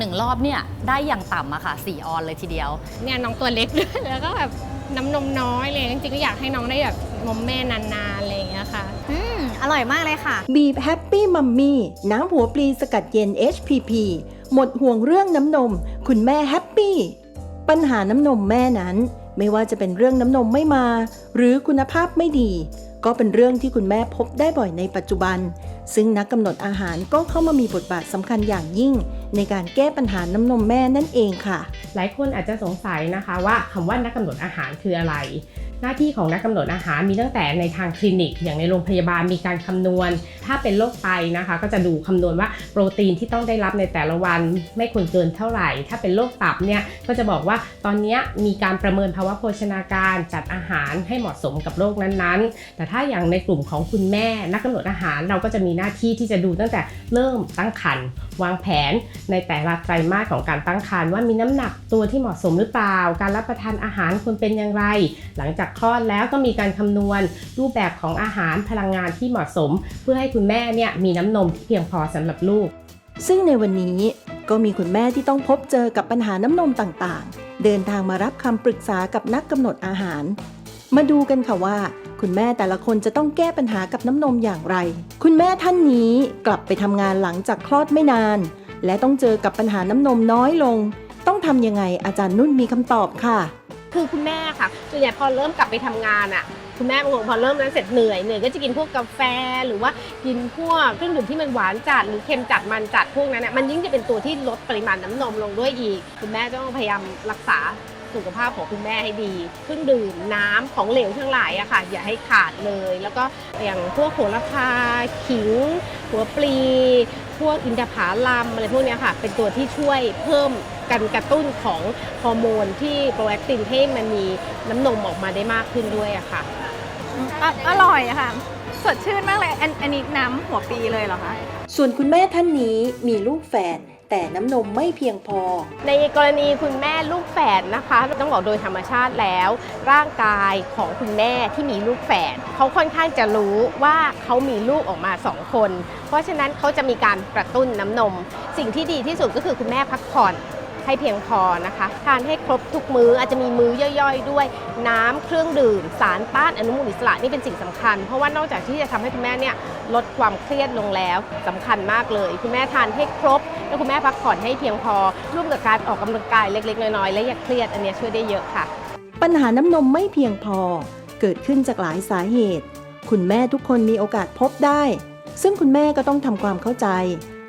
หนึ่งรอบเนี่ยได้อย่างต่ำอะค่ะ4ออนเลยทีเดียว เนี่ยน้องตัวเล็กด้วย แล้วก็แบบน้ำนมน้อยเลยจริงๆก็อยากให้น้องได้แบบนมแม่นานๆอะไรอย่างเงี้ยค่ะ อืมอร่อยมากเลยค่ะ บีบแฮปปี้มัมมี่น้ำหัวปลีสกัดเย็น HPP หมดห่วงเรื่องน้ำนม คุณแม่แฮปปี้ ปัญหาน้ำนมแม่นั้น ไม่ว่าจะเป็นเรื่องน้ำนมไม่มา หรือคุณภาพไม่ดี ก็เป็นเรื่องที่คุณแม่พบได้บ่อยในปัจจุบัน ซึ่งนักกำหนดอาหารก็เข้ามามีบทบาทสำคัญอย่างยิ่ง ในการแก้ปัญหาน้ำนมแม่นั่นเองค่ะ หลายคนอาจจะสงสัยนะคะว่าคำว่านักกำหนดอาหารคืออะไร หน้าที่ของนักกำหนดอาหารมีตั้งแต่ในทางคลินิก อย่างในโรงพยาบาลมีการคำนวณ ถ้าเป็นโรคไตนะคะ ก็จะดูคำนวณว่าโปรตีนที่ต้องได้รับในแต่ละวันไม่ควรเกินเท่าไหร่ ถ้าเป็นโรคตับเนี่ยก็จะบอกว่าตอนนี้มีการประเมินภาวะโภชนาการจัดอาหารให้เหมาะสมกับโรคนั้นๆ แต่ถ้าอย่างในกลุ่มของคุณแม่นักกำหนดอาหารเราก็จะมีหน้าที่ที่จะดูตั้งแต่เริ่มตั้งครรภ์ วางแผนในแต่ละไตรมาสของการตั้งครรภ์ว่ามีน้ำหนักตัวที่เหมาะสมหรือเปล่า การรับประทานอาหารควรเป็นอย่างไร หลังจากคลอดแล้วก็มีการคำนวณ รูปแบบของอาหารพลังงานที่เหมาะสม เพื่อให้คุณแม่เนี่ยมีน้ำนมที่เพียงพอสำหรับลูก ซึ่งในวันนี้ก็มีคุณแม่ที่ต้องพบเจอกับปัญหาน้ำนมต่างๆ เดินทางมารับคำปรึกษากับนักกำหนดอาหาร มาดูกันค่ะว่า คุณแม่แต่ละคนจะต้องแก้ปัญหากับน้ำนมอย่างไร คุณแม่ท่านนี้กลับไปทำงานหลังจากคลอดไม่นาน และต้องเจอกับปัญหาน้ำนมน้อยลง ต้องทำยังไงอาจารย์นุ่นมีคำตอบค่ะ คือคุณแม่ค่ะส่วนใหญ่พอเริ่มกลับไปทำงานอะคุณแม่บางคนพอเริ่มนั้นเสร็จเหนื่อยเหนื่อยก็จะกินพวกกาแฟหรือว่ากินพวกเครื่องดื่มที่มันหวานจัดหรือเค็มจัดมันจัดพวกนั้นน่ะมันยิ่งจะเป็นตัวที่ลดปริมาณน้ำนมลงด้วยอีก คุณแม่ต้องพยายามรักษา สุขภาพของคุณแม่ให้ดีเครื่องดื่มน้ำของเหลวทั้งหลายอะค่ะ อย่าให้ขาดเลย แล้วก็อย่างพวกโหระพาขิง หัวปลี พวกอินทผลัมอะไรพวกเนี้ยค่ะ เป็นตัวที่ช่วยเพิ่มการกระตุ้นของฮอร์โมนที่โปรแลคตินให้มันมีน้ำนมออกมาได้มากขึ้นด้วยอะค่ะออร่อยอะค่ะสดชื่นมากเลยอันอันนี้น้ำหัวปีเลยเหรอคะ ส่วนคุณแม่ท่านนี้มีลูกแฝด แต่น้ำนมไม่เพียงพอ ในกรณีคุณแม่ลูกแฝดนะคะ ต้องบอกโดยธรรมชาติแล้ว ร่างกายของคุณแม่ที่มีลูกแฝดเขาค่อนข้างจะรู้ว่าเขามีลูกออกมาสองคน เพราะฉะนั้นเขาจะมีการกระตุ้นน้ำนม สิ่งที่ดีที่สุดก็คือคุณแม่พักผ่อน ให้เพียงพอนะคะทานให้ครบทุกมื้ออาจจะมีมื้อย่อยๆ ด้วย น้ำเครื่องดื่ม สารต้านอนุมูลอิสระนี่เป็นสิ่งสำคัญ เพราะว่านอกจากที่จะทำให้คุณแม่เนี่ยลดความเครียดลงแล้วสำคัญมากเลย คุณแม่ทานให้ครบ แล้วคุณแม่พักผ่อนให้เพียงพอ ร่วมกับการออกกำลังกายเล็ก ๆ น้อยๆและอย่าเครียดอันนี้ช่วยได้เยอะค่ะ ปัญหาน้ำนมไม่เพียงพอเกิดขึ้นจากหลายสาเหตุ คุณแม่ทุกคนมีโอกาสพบได้ ซึ่งคุณแม่ก็ต้องทำความเข้าใจ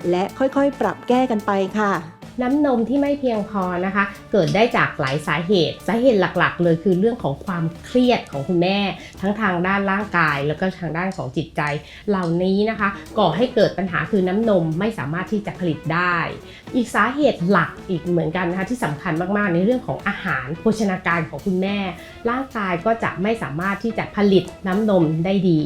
และค่อยๆ ปรับแก้กันไปค่ะ น้ำนมที่ไม่เพียงพอนะคะ เกิดได้จากหลายสาเหตุ สาเหตุหลักๆ เลยคือเรื่องของความเครียดของคุณแม่ ทั้งทางด้านร่างกาย แล้วก็ทางด้านของจิตใจ เหล่านี้นะคะ ก่อให้เกิดปัญหาคือน้ำนมไม่สามารถที่จะผลิตได้ อีกสาเหตุหลักอีกเหมือนกันนะคะที่สำคัญมากๆ ในเรื่องของอาหารโภชนาการของคุณแม่ ร่างกายก็จะไม่สามารถที่จะผลิตน้ำนมได้ดี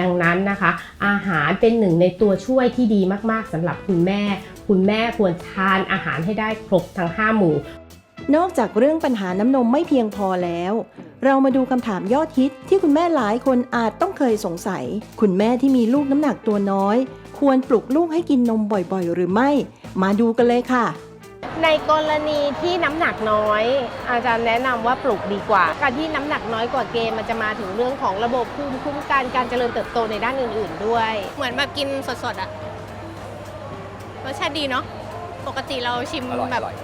ดังนั้นนะคะ อาหารเป็นหนึ่งในตัวช่วยที่ดีมากๆสำหรับคุณแม่ คุณแม่ควรทานอาหารให้ได้ครบทั้ง 5 หมู่ นอกจากเรื่องปัญหาน้ำนมไม่เพียงพอแล้ว เรามาดูคำถามยอดฮิตที่คุณแม่หลายคนอาจต้องเคยสงสัย คุณแม่ที่มีลูกน้ำหนักตัวน้อย ควรปลุกลูกให้กินนมบ่อยๆ หรือไม่ มาดูกันเลยค่ะในกรณีที่น้ำหนักน้อย อาจารย์แนะนำว่าปลูกดีกว่า การที่น้ำหนักน้อยกว่าเกณฑ์มันจะมาถึงเรื่องของระบบภูมิคุ้มกันการเจริญเติบโตในด้านอื่น ๆ ด้วย เหมือนแบบกินสดๆอะ รสชาติดีเนาะปกติเราชิมอร่อยแบบ อร่อย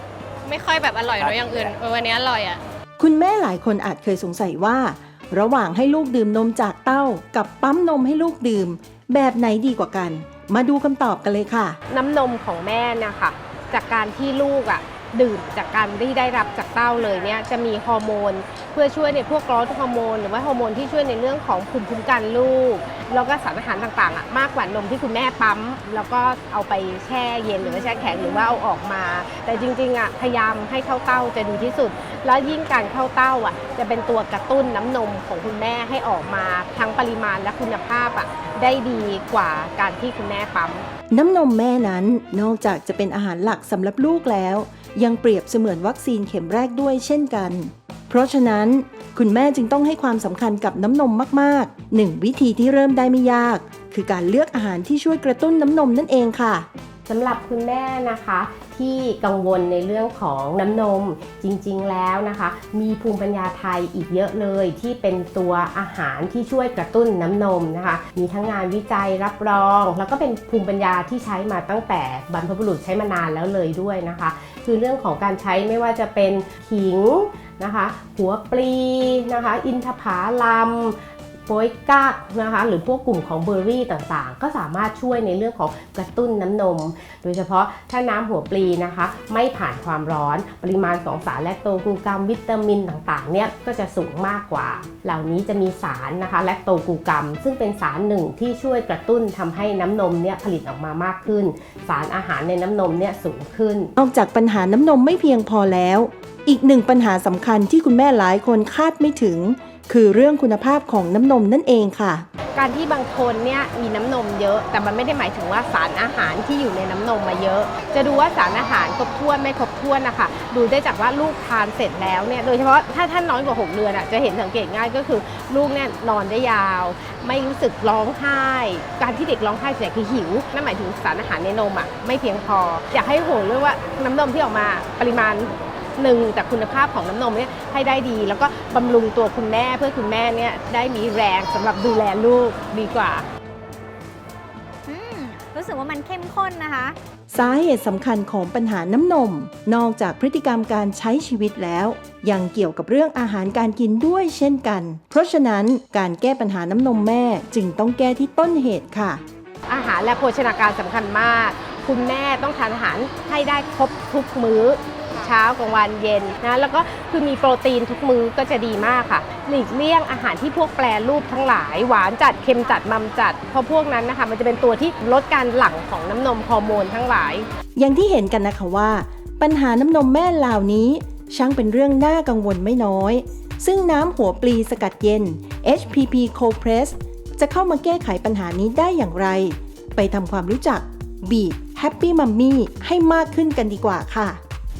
ไม่ค่อยแบบอร่อยเนอะอย่างอื่นเออวันนี้อร่อยอะคุณแม่หลายคนอาจเคยสงสัยว่า ระหว่างให้ลูกดื่มนมจากเต้า กับปั๊มนมให้ลูกดื่ม แบบไหนดีกว่ากัน มาดูคำตอบกันเลยค่ะ น้ำนมของแม่นะคะจากการที่ลูกอะ ดื่มจากการที่ได้รับจากเต้าเลยเนี่ยจะมีฮอร์โมน เพื่อช่วยในพวกกรดฮอร์โมน หรือว่าฮอร์โมนที่ช่วยในเรื่องของภูมิคุ้มกันลูก แล้วก็สารอาหารต่างๆอะมากกว่านมที่คุณแม่ปั๊ม แล้วก็เอาไปแช่เย็นหรือว่าแช่แข็งหรือว่าเอาออกมา แต่จริงๆอะพยายามให้เข้าเต้าจะดีที่สุด แล้วยิ่งการเข้าเต้าอะจะเป็นตัวกระตุ้นน้ำนมของคุณแม่ให้ออกมาทั้งปริมาณและคุณภาพอะได้ดีกว่าการที่คุณแม่ปั๊ม น้ำนมแม่นั้นนอกจากจะเป็นอาหารหลักสำหรับลูกแล้ว ยังเปรียบเสมือนวัคซีนเข็มแรกด้วยเช่นกัน เพราะฉะนั้น คุณแม่จึงต้องให้ความสำคัญกับน้ำนมมากๆหนึ่งวิธีที่เริ่มได้ไม่ยาก คือการเลือกอาหารที่ช่วยกระตุ้นน้ำนมนั่นเองค่ะสำหรับคุณแม่นะคะที่กังวลในเรื่องของน้ำนมจริงๆแล้วนะคะ มีภูมิปัญญาไทยอีกเยอะเลยที่เป็นตัวอาหารที่ช่วยกระตุ้นน้ำนมนะคะ มีทั้งงานวิจัยรับรอง แล้วก็เป็นภูมิปัญญาที่ใช้มาตั้งแต่บรรพบุรุษใช้มานานแล้วเลยด้วยนะคะ คือเรื่องของการใช้ไม่ว่าจะเป็นขิงนะคะ หัวปลีนะคะ อินทผาลัม โป๊ยกักนะคะหรือพวกกลุ่มของเบอร์รี่ต่างๆ ก็สามารถช่วยในเรื่องของกระตุ้นน้ำนม โดยเฉพาะถ้าน้ำหัวปลีนะคะ ไม่ผ่านความร้อนปริมาณของสารแลคโตกลูกรัมวิตามินต่างๆเนี่ยก็จะสูงมากกว่า เหล่านี้จะมีสารนะคะแลคโตกลูกรัมซึ่งเป็นสารหนึ่งที่ช่วยกระตุ้นทำให้น้ำนมเนี่ยผลิตออกมามากขึ้น สารอาหารในน้ำนมเนี่ยสูงขึ้น นอกจากปัญหาน้ำนมไม่เพียงพอแล้ว อีกหนึ่งปัญหาสำคัญที่คุณแม่หลายคนคาดไม่ถึง คือเรื่องคุณภาพของน้ำนมนั่นเองค่ะ การที่บางคนเนี่ยมีน้ำนมเยอะ แต่มันไม่ได้หมายถึงว่าสารอาหารที่อยู่ในน้ำนมมาเยอะ จะดูว่าสารอาหารครบถ้วนไม่ครบถ้วนนะคะดูได้จากว่าลูกทานเสร็จแล้วเนี่ยโดยเฉพาะถ้าท่านน้อยกว่า 6 เดือนอะจะเห็นสังเกตง่ายก็คือลูกเนี่ยนอนได้ยาว ไม่รู้สึกร้องไห้ การที่เด็กร้องไห้ส่วนใหญ่คือหิวนั่นหมายถึงสารอาหารในนมอะไม่เพียงพอ อยากให้ห่วงเรื่องว่าน้ำนมที่ออกมาปริมาณ หนึ่งแต่คุณภาพของน้ำนมเนี่ยให้ได้ดี แล้วก็บำรุงตัวคุณแม่เพื่อคุณแม่เนี่ยได้มีแรงสำหรับดูแลลูกดีกว่า อืมรู้สึกว่ามันเข้มข้นนะคะ สาเหตุสำคัญของปัญหาน้ำนม นอกจากพฤติกรรมการใช้ชีวิตแล้ว ยังเกี่ยวกับเรื่องอาหารการกินด้วยเช่นกัน เพราะฉะนั้นการแก้ปัญหาน้ำนมแม่จึงต้องแก้ที่ต้นเหตุค่ะ อาหารและโภชนาการสำคัญมาก คุณแม่ต้องทานอาหารให้ได้ครบทุกมื้อ เช้ากลางวันเย็นนะแล้วก็คือมีโปรตีนทุกมื้อก็จะดีมากค่ะ หลีกเลี่ยงอาหารที่พวกแปรรูปทั้งหลาย หวานจัดเค็มจัดมัมจัด เพราะพวกนั้นนะคะมันจะเป็นตัวที่ลดการหลั่งของน้ำนมฮอร์โมนทั้งหลาย อย่างที่เห็นกันนะคะว่า ปัญหาน้ำนมแม่เหล่านี้ ช่างเป็นเรื่องน่ากังวลไม่น้อย ซึ่งน้ำหัวปลีสกัดเย็น HPP Cold Press จะเข้ามาแก้ไขปัญหานี้ได้อย่างไร ไปทำความรู้จักบีบ Happy Mummy ให้มากขึ้นกันดีกว่าค่ะ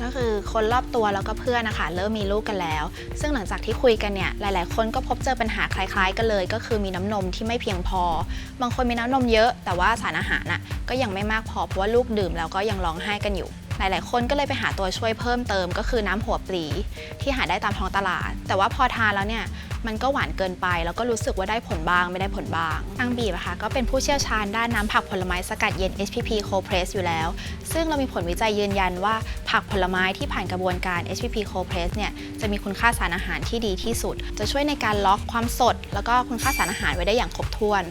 ก็คือคนรอบตัวแล้วก็เพื่อนนะคะเริ่มมีลูกกันแล้ว ซึ่งหลังจากที่คุยกันเนี่ยหลาย ๆ คนก็พบเจอปัญหาคล้าย ๆ กันเลย ก็คือมีน้ำนมที่ไม่เพียงพอ บางคนมีน้ำนมเยอะ แต่ว่าสารอาหารน่ะก็ยังไม่มากพอเพราะว่าลูกดื่มแล้วก็ยังร้องไห้กันอยู่ หลาย ๆ คนก็เลยไปหาตัวช่วยเพิ่มเติม ก็คือน้ำหัวปลีที่หาได้ตามท้องตลาด แต่ว่าพอทานแล้วเนี่ย มันก็หวานเกินไป แล้วก็รู้สึกว่าได้ผลบ้างไม่ได้ผลบ้างทางบีบอะค่ะก็เป็นผู้เชี่ยวชาญด้านน้ำผักผลไม้สกัดเย็น HPP Cold Press อยู่แล้ว ซึ่งเรามีผลวิจัยยืนยันว่า ผักผลไม้ที่ผ่านกระบวนการ HPP Cold Press เนี่ยจะมีคุณค่าสารอาหารที่ดีที่สุด จะช่วยในการล็อกความสด แล้วก็คุณค่าสารอาหารไว้ได้อย่างครบถ้วน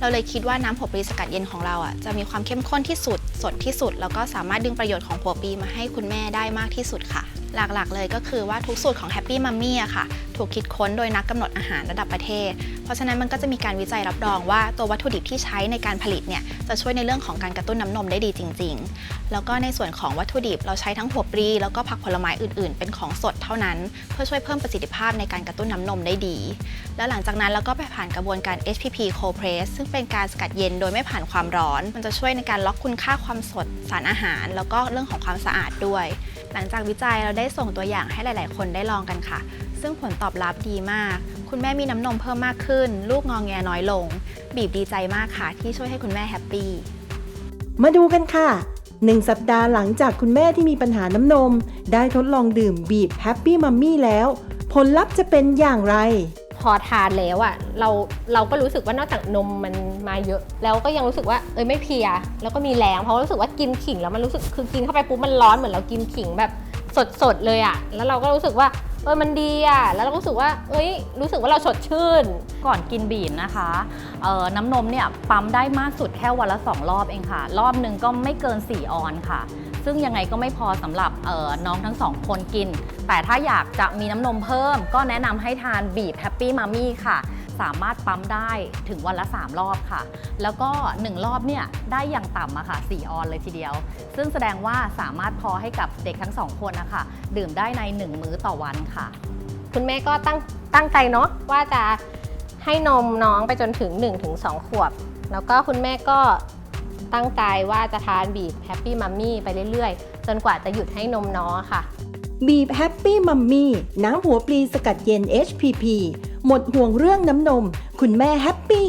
เราเลยคิดว่าน้ำหัปีสกัดเย็นของเราอะจะมีความเข้มข้นที่สุดสดที่สุด แล้วก็สามารถดึงประโยชน์ของหัวปีมาให้คุณแม่ได้มากที่สุดค่ะ หลักๆ เลยก็คือว่าทุกสูตรของ Happy Mummy อะค่ะ ถูกคิดค้นโดยนักกำหนดอาหารระดับประเทศ เพราะฉะนั้นมันก็จะมีการวิจัยรับรองว่าตัววัตถุดิบที่ใช้ในการผลิตเนี่ยจะช่วยในเรื่องของการกระตุ้นน้ำนมได้ดีจริง ๆ แล้วก็ในส่วนของวัตถุดิบเราใช้ทั้งหัวปลีแล้วก็ผักผลไม้อื่นๆ เป็นของสดเท่านั้น เพื่อช่วยเพิ่มประสิทธิภาพในการกระตุ้นน้ำนมได้ดี แล้วหลังจากนั้นเราก็ไปผ่านกระบวนการ HPP Cold Press ซึ่งเป็นการสกัดเย็นโดยไม่ผ่านความร้อน มันจะช่วยในการล็อกคุณค่าความสดสารอาหาร แล้วก็เรื่องของความสะอาดด้วย หลังจากวิจัยเราได้ส่งตัวอย่างให้หลาย ๆ คนได้ลองกันค่ะ ซึ่งผลตอบรับดีมาก คุณแม่มีน้ำนมเพิ่มมากขึ้น ลูกงองแงน้อยลง บีบดีใจมากค่ะ ที่ช่วยให้คุณแม่แฮปปี้ มาดูกันค่ะหนึ่งสัปดาห์หลังจากคุณแม่ที่มีปัญหาน้ำนม ได้ทดลองดื่มบีบ Happy Mummy แล้ว ผลลัพธ์จะเป็นอย่างไร พอทานแล้วอะ่ะเราเราก็รู้สึกว่านอกจากนมมัน มาเยอะ แล้วก็ยังรู้สึกว่าเอยไม่เพลีย แล้วก็มีแรงเพราะรู้สึกว่ากินขิงแล้วมันรู้สึกคือกินเข้าไปปุ๊บมันร้อนเหมือนเรากินขิงแบบสดๆเลยอะ่ะแล้วเราก็รู้สึกว่าเออมันดีอะ่ะ แล้วเราก็รู้สึกว่า เอ้ย รู้สึกว่าเราสดชื่น ก่อนกินบีบนะคะเอ่อน้ำนมเนี่ย ปั๊มได้มากสุดแค่วันละ 2 รอบเองค่ะ รอบหนึ่งก็ไม่เกิน 4 ออนค่ะ ซึ่งยังไงก็ไม่พอสำหรับน้องทั้งสองคนกิน แต่ถ้าอยากจะมีน้ำนมเพิ่ม ก็แนะนำให้ทานบีบแฮปปี้มัมมี่ค่ะ สามารถปั๊มได้ถึงวันละ 3 รอบค่ะ แล้วก็ 1 รอบเนี่ยได้อย่างต่ำอะค่ะ 4 ออนเลยทีเดียว ซึ่งแสดงว่าสามารถพอให้กับเด็กทั้งสองคนนะคะดื่มได้ใน 1 มื้อต่อวันค่ะ คุณแม่ก็ตั้งตั้งใจเนาะว่าจะให้นมน้องไปจนถึง 1-2 ขวบ แล้วก็คุณแม่ก็ตั้งใจว่าจะทานบีบแฮปปี้มัมมี่ไปเรื่อยๆ จนกว่าจะหยุดให้นมน้องอะค่ะ บีบ Happy Mummy น้ำหัวปลีสกัดเย็น HPP หมดห่วงเรื่องน้ำนม คุณแม่แฮปปี้